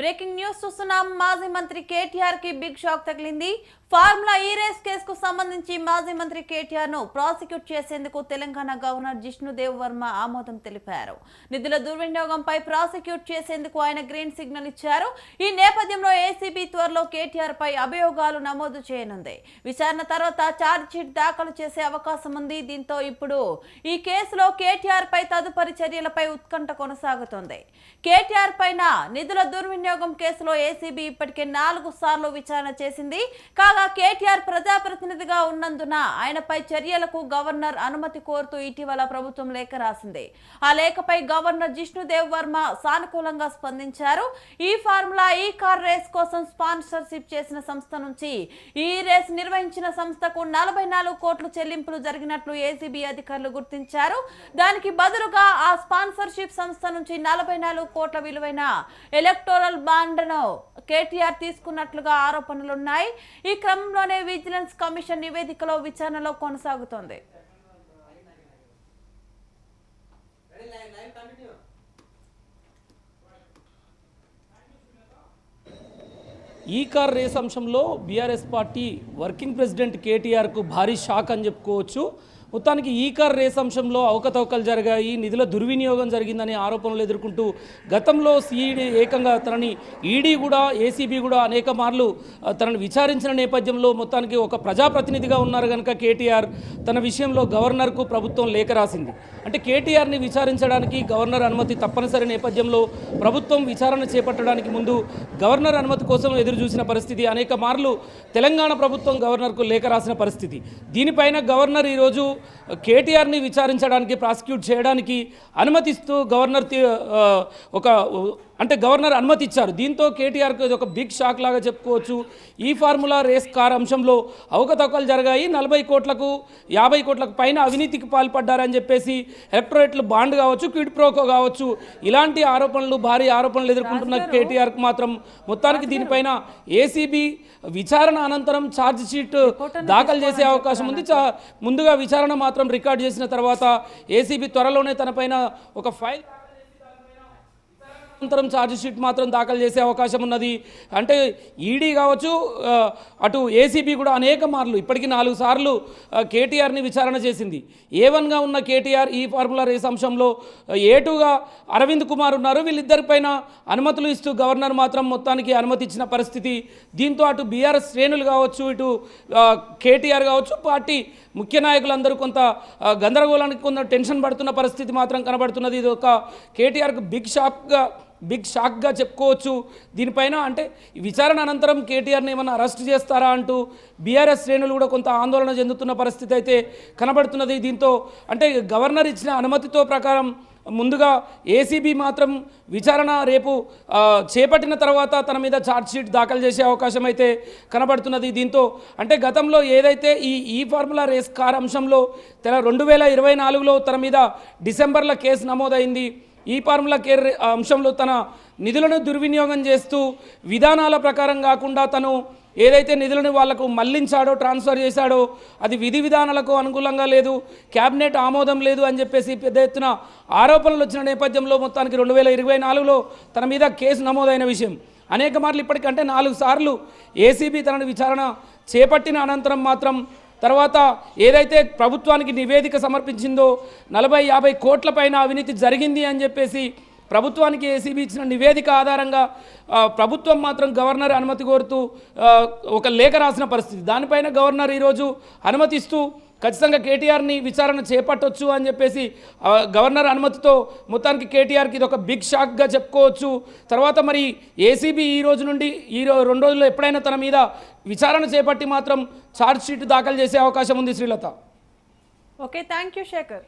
Breaking news చూస్తున్నాం. మాజీ మంత్రి కేటీఆర్కి బిగ్ షాక్ తగిలింది. ఫార్ములా ఈ రేస్ కేసుకు సంబంధించి మాజీ మంత్రి కేటీఆర్ను ప్రాసిక్యూట్ చేసేందుకు తెలంగాణ గవర్నర్ జిష్ణుదేవ్ వర్మ ఆమోదం తెలిపారు. నిధుల దుర్వినియోగంపై ప్రాసిక్యూట్ చేసేందుకు ఆయన గ్రీన్ సిగ్నల్ ఇచ్చారు. ఈ నేపథ్యంలో ఏసీబీ త్వరలో కేటీఆర్ పై అభియోగాలు నమోదు చేయనుంది. విచారణ తర్వాత ఛార్జ్షీట్ దాఖలు చేసే అవకాశం ఉంది. దీంతో ఇప్పుడు ఈ కేసులో కేటీఆర్ పై తదుపరి చర్యలపై ఉత్కంఠ కొనసాగుతోంది. కేటీఆర్ పైన నిధుల దుర్వినియోగం కేసులో ఏసీబీ ఇప్పటికే నాలుగు సార్లు విచారణ చేసింది. కాగా కేటీఆర్ ప్రజాప్రతినిధిగా ఉన్నందున ఆయనపై చర్యలకు గవర్నర్ అనుమతి కోరుతూ ఇటీవల ప్రభుత్వం లేఖ రాసింది. ఆ లేఖపై గవర్నర్ జిష్ణుదేవ్ వర్మ సానుకూలంగా స్పందించారు. ఈ ఫార్ములా ఈ కార్ రేస్ కోసం స్పాన్సర్షిప్ చేసిన సంస్థ నుంచి ఈ రేస్ నిర్వహించిన సంస్థకు నలభై నాలుగు కోట్లు చెల్లింపులు జరిగినట్లు ఏసీబీ అధికారులు గుర్తించారు. దానికి బదులుగా ఆ స్పాన్సర్షిప్ సంస్థ నుంచి నలభై నాలుగు కోట్ల విలువైన ఎలక్టోరల్ బాండ్ను కేటీఆర్ తీసుకున్నట్లుగా ఆరోపణలున్నాయి. ఈ క్రమంలోనే విజిలెన్స్ కమిషన్ నివేదికలో విచారణలో కొనసాగుతోంది. ఈ కార్ రేస్ అంశంలో బీఆర్ఎస్ పార్టీ వర్కింగ్ ప్రెసిడెంట్ కేటీఆర్కు భారీ షాక్ అని చెప్పుకోవచ్చు. మొత్తానికి ఈ కార్ రేస్ అంశంలో అవకతవకలు జరిగాయి. నిధుల దుర్వినియోగం జరిగిందనే ఆరోపణలు ఎదుర్కొంటూ గతంలో సిఈడి ఏకంగా తనని ఈడీ కూడా ఏసీబీ కూడా అనేక మార్లు తనను విచారించిన నేపథ్యంలో మొత్తానికి ఒక ప్రజాప్రతినిధిగా ఉన్నారు కనుక కేటీఆర్. తన విషయంలో గవర్నర్కు ప్రభుత్వం లేఖ రాసింది. అంటే కేటీఆర్ని విచారించడానికి గవర్నర్ అనుమతి తప్పనిసరి నేపథ్యంలో ప్రభుత్వం విచారణ చేపట్టడానికి ముందు గవర్నర్ అనుమతి కోసం ఎదురు చూసిన పరిస్థితి. అనేక మార్లు తెలంగాణ ప్రభుత్వం గవర్నర్కు లేఖ రాసిన పరిస్థితి. దీనిపైన గవర్నర్ ఈరోజు కేటీఆర్ని విచారించడానికి ప్రాసిక్యూట్ చేయడానికి అనుమతిస్తూ గవర్నర్ ఒక అంటే గవర్నర్ అనుమతి ఇచ్చారు దీంతో కేటీఆర్కు ఇది ఒక బిగ్ షాక్ లాగా చెప్పుకోవచ్చు. ఈ ఫార్ములా రేస్ కార్ అంశంలో అవకతవకలు జరిగాయి. నలభై కోట్లకు యాభై కోట్లకు పైన అవినీతికి పాల్పడ్డారని చెప్పేసి ఎలక్టోరేట్లు బాండ్ కావచ్చు క్విడ్ ప్రోకో కావచ్చు. ఇలాంటి ఆరోపణలు భారీ ఆరోపణలు ఎదుర్కొంటున్న కేటీఆర్కు మాత్రం మొత్తానికి దీనిపైన ఏసీబీ విచారణ అనంతరం ఛార్జ్ షీట్ దాఖలు చేసే అవకాశం ఉంది. ముందుగా విచారణ మాత్రం రికార్డ్ చేసిన తర్వాత ఏసీబీ త్వరలోనే తనపైన ఒక ఫైల్ అనంతరం ఛార్జ్షీట్ మాత్రం దాఖలు చేసే అవకాశం ఉన్నది. అంటే ఈడీ కావచ్చు అటు ఏసీబీ కూడా అనేక మార్లు ఇప్పటికీ నాలుగు సార్లు కేటీఆర్ని విచారణ చేసింది. ఏ వన్గా ఉన్న కేటీఆర్ ఈ ఫార్ములా రేస్ అంశంలో ఏ టూగా అరవింద్ కుమార్ ఉన్నారు. వీళ్ళిద్దరిపైన అనుమతులు ఇస్తూ గవర్నర్ మాత్రం మొత్తానికి అనుమతి ఇచ్చిన పరిస్థితి. దీంతో అటు బీఆర్ఎస్ శ్రేణులు కావచ్చు ఇటు కేటీఆర్ కావచ్చు పార్టీ ముఖ్య నాయకులందరూ కొంత గందరగోళానికి కొంత టెన్షన్ పడుతున్న పరిస్థితి మాత్రం కనబడుతున్నది. ఇది ఒక కేటీఆర్కు బిగ్ షాక్గా బిగ్ షాక్గా చెప్పుకోవచ్చు. దీనిపైన అంటే ఈ విచారణ అనంతరం కేటీఆర్ని ఏమైనా అరెస్ట్ చేస్తారా అంటూ బీఆర్ఎస్ శ్రేణులు కూడా కొంత ఆందోళన చెందుతున్న పరిస్థితి అయితే కనబడుతున్నది. దీంతో అంటే గవర్నర్ ఇచ్చిన అనుమతితో ప్రకారం ముందుగా ఏసీబీ మాత్రం విచారణ రేపు చేపట్టిన తర్వాత తన మీద ఛార్జ్షీట్ దాఖలు చేసే అవకాశం అయితే కనబడుతున్నది దీంతో. అంటే గతంలో ఏదైతే ఈ ఈ ఫార్ములా రేస్ కార్ అంశంలో తెల రెండు వేల ఇరవై నాలుగులో తన మీద డిసెంబర్లో కేసు నమోదైంది. ఈ ఫార్ములా కేర్ అంశంలో తన నిధులను దుర్వినియోగం చేస్తూ విధానాల ప్రకారం కాకుండా తను ఏదైతే నిధులను వాళ్ళకు మళ్ళించాడో ట్రాన్స్ఫర్ చేశాడో అది విధి విధానాలకు అనుకూలంగా లేదు క్యాబినెట్ ఆమోదం లేదు అని చెప్పేసి పెద్ద ఎత్తున ఆరోపణలు వచ్చిన నేపథ్యంలో మొత్తానికి రెండు వేల ఇరవై నాలుగులో తన మీద కేసు నమోదైన విషయం. అనేక మార్లు ఇప్పటికంటే నాలుగు సార్లు ఏసీబీ తనని విచారణ చేపట్టిన అనంతరం మాత్రం తర్వాత ఏదైతే ప్రభుత్వానికి నివేదిక సమర్పించిందో నలభై యాభై కోట్ల పైన అవినీతి జరిగింది అని చెప్పేసి ప్రభుత్వానికి ఏసీబీ ఇచ్చిన నివేదిక ఆధారంగా ప్రభుత్వం మాత్రం గవర్నర్ అనుమతి కోరుతూ ఒక లేఖ రాసిన పరిస్థితి. దానిపైన గవర్నర్ ఈరోజు అనుమతిస్తూ ఖచ్చితంగా కేటీఆర్ని విచారణ చేపట్టొచ్చు అని చెప్పేసి గవర్నర్ అనుమతితో మొత్తానికి కేటీఆర్కి ఇది ఒక బిగ్ షాక్గా చెప్పుకోవచ్చు. తర్వాత మరి ఏసీబీ ఈ రోజు నుండి ఈ రెండు రోజుల్లో ఎప్పుడైనా తన మీద విచారణ చేపట్టి మాత్రం ఛార్జ్ షీట్ దాఖలు చేసే అవకాశం ఉంది Srilatha. Okay thank you Sekhar